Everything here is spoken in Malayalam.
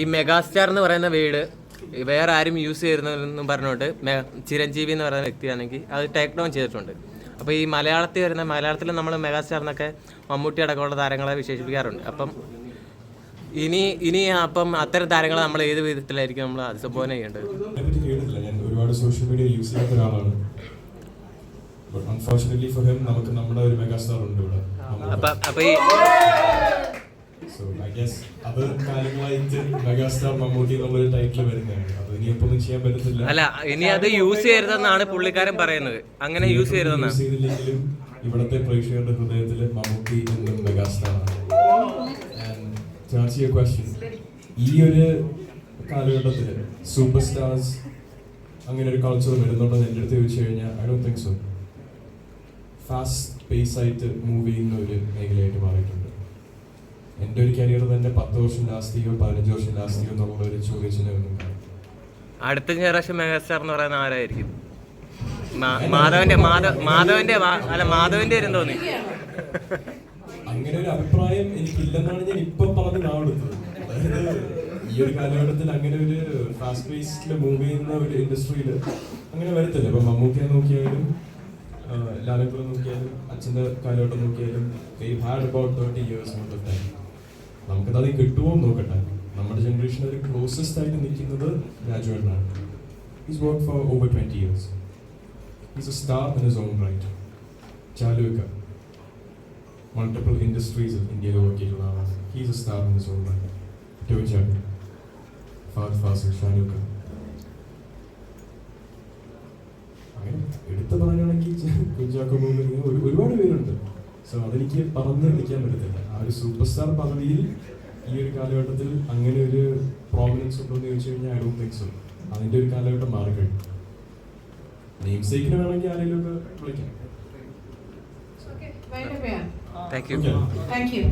ഈ മെഗാസ്റ്റാർ എന്ന് പറയുന്ന വീട് വേറെ ആരും യൂസ് ചെയ്യുന്നതെന്നും പറഞ്ഞുകൊണ്ട് ചിരഞ്ജീവി എന്ന് പറയുന്ന വ്യക്തിയാണെങ്കിൽ അത് ടേക്ക് ഡൗൺ ചെയ്തിട്ടുണ്ട്. അപ്പോൾ ഈ മലയാളത്തിൽ വരുന്ന മലയാളത്തിൽ നമ്മൾ മെഗാസ്റ്റാർ എന്നൊക്കെ മമ്മൂട്ടി അടക്കമുള്ള താരങ്ങളെ വിശേഷിപ്പിക്കാറുണ്ട്. അപ്പം ഇനി ഇനി അപ്പം അത്തരം താരങ്ങളെ നമ്മൾ ഏത് വിധത്തിലായിരിക്കും നമ്മൾ അഭിസംബോധന ചെയ്യേണ്ടത്? അപ്പൊ അപ്പൊ ഞാൻ ഒരുപാട് സോഷ്യൽ മീഡിയ യൂസ് ചെയ്യാത്ത ഒരാളാണ്. ബട്ട് അൺഫോർച്ചുനേറ്റ്ലി ഫോർ ഹിം നമുക്ക് നമ്മുടെ ഒരു മെഗാസ്റ്റാർ ഉണ്ട് ഇവിടെ. അപ്പം അപ്പം ഈ സോ ഐ ഗസ് അത് കാര്യങ്ങളായിട്ട് മെഗാസ്റ്റാർ മമ്മൂട്ടി എന്നുള്ളൊരു ടൈറ്റിൽ വരുന്നതാണ്. അത് ഇനിയിപ്പോ ഒന്നും ചെയ്യാൻ പറ്റത്തില്ല. അല്ല ഇനി അത് യൂസ് ചെയ്യരുതെന്നാണ് പുള്ളിക്കാരൻ പറയുന്നത്. അങ്ങനെ യൂസ് ചെയ്യരുതെന്നാണ്. ഇവിടത്തെ ചെയ്തില്ലെങ്കിലും ഇവിടുത്തെ പ്രേക്ഷകരുടെ ഹൃദയത്തിൽ മമ്മൂട്ടി എന്നും മെഗാസ്റ്റാർ ആണ്. ക്വസ്റ്റ്യൻ ഈ ഒരു കാലഘട്ടത്തിൽ സൂപ്പർ സ്റ്റാർസ് അങ്ങനെ ഒരു കൾച്ചർ വരുന്നുണ്ടെന്ന് എന്റെ അടുത്ത് ചോദിച്ചു കഴിഞ്ഞാൽ I do think so fast pace ആയിട്ട് മൂവ് ചെയ്യുന്ന ഒരു മേഖലയായിട്ട് മാറിയിട്ടുണ്ട്. എന്റെ ഒരു കരിയർ തന്നെ പത്ത് വർഷം ലാസ്റ്റിയോ ചെയ്യോ പതിനഞ്ച് വർഷം ലാസ്റ്റിയോ ചെയ്യോ എന്നുള്ള ഒരു ചോദ്യചിഹ്നമൊന്നും കാണും അടുത്ത ജനറേഷൻ മെഗാസ്റ്റാർ എന്ന് പറയുന്ന ആരായിരിക്കും? മാധവന്റെ മാധവന്റെ അല്ല മാധവന്റെ വരും തോന്നി അങ്ങനെ ഒരു അഭിപ്രായം എനിക്കില്ലെന്നാണ് ഞാൻ ഇപ്പൊ പറഞ്ഞു നാവെടുത്തത്. അതായത് ഈ ഒരു കാലഘട്ടത്തിൽ അങ്ങനെ ഒരു ഫാസ്റ്റ് പേസ്ഡിൽ മൂവ് ചെയ്യുന്ന ഒരു ഇൻഡസ്ട്രിയിൽ അങ്ങനെ വരത്തില്ല. ഇപ്പൊ മമ്മൂക്കിയെ നോക്കിയാലും ലാലക്കുളം നോക്കിയാലും അച്ഛന്റെ കാലഘട്ടം നോക്കിയാലും had about thirty years of time നമുക്കത് അത് കിട്ടുമോ നോക്കട്ടെ. നമ്മുടെ ജനറേഷൻ ഒരു ക്ലോസസ്റ്റ് ആയിട്ട് നിൽക്കുന്നത് രാജുവേട്ടനാണ് is work for over twenty years is a star in his own right ചാലുക്ക. Multiple industries ഇന്ത്യയിൽ വർക്ക് ചെയ്തിട്ടുള്ള ആളാണ്. He's a star in his own right Tovin Chacko Fahadh Faasil ഷാനുക്ക അങ്ങനെ എടുത്ത് പറയുകയാണെങ്കിൽ കുഞ്ചാക്കോ ഒരുപാട് പേരുണ്ട്. സോ അതെനിക്ക് പറഞ്ഞു നിൽക്കാൻ പറ്റത്തില്ല. ആ ഒരു സൂപ്പർ സ്റ്റാർ പദവിയിൽ ഈ ഒരു കാലഘട്ടത്തിൽ അങ്ങനെ ഒരു പ്രോമിനൻസ് ഉണ്ടോ എന്ന് ചോദിച്ചു കഴിഞ്ഞാൽ ഐ ഡോണ്ട് തിങ്ക് സോ അതിന്റെ ഒരു കാലഘട്ടം മാറിക്കഴിഞ്ഞു. നെയിം സേക്കിന് വേണമെങ്കിൽ ആരെങ്കിലും ഒക്കെ വിളിക്കാം. Thank you. Thank you.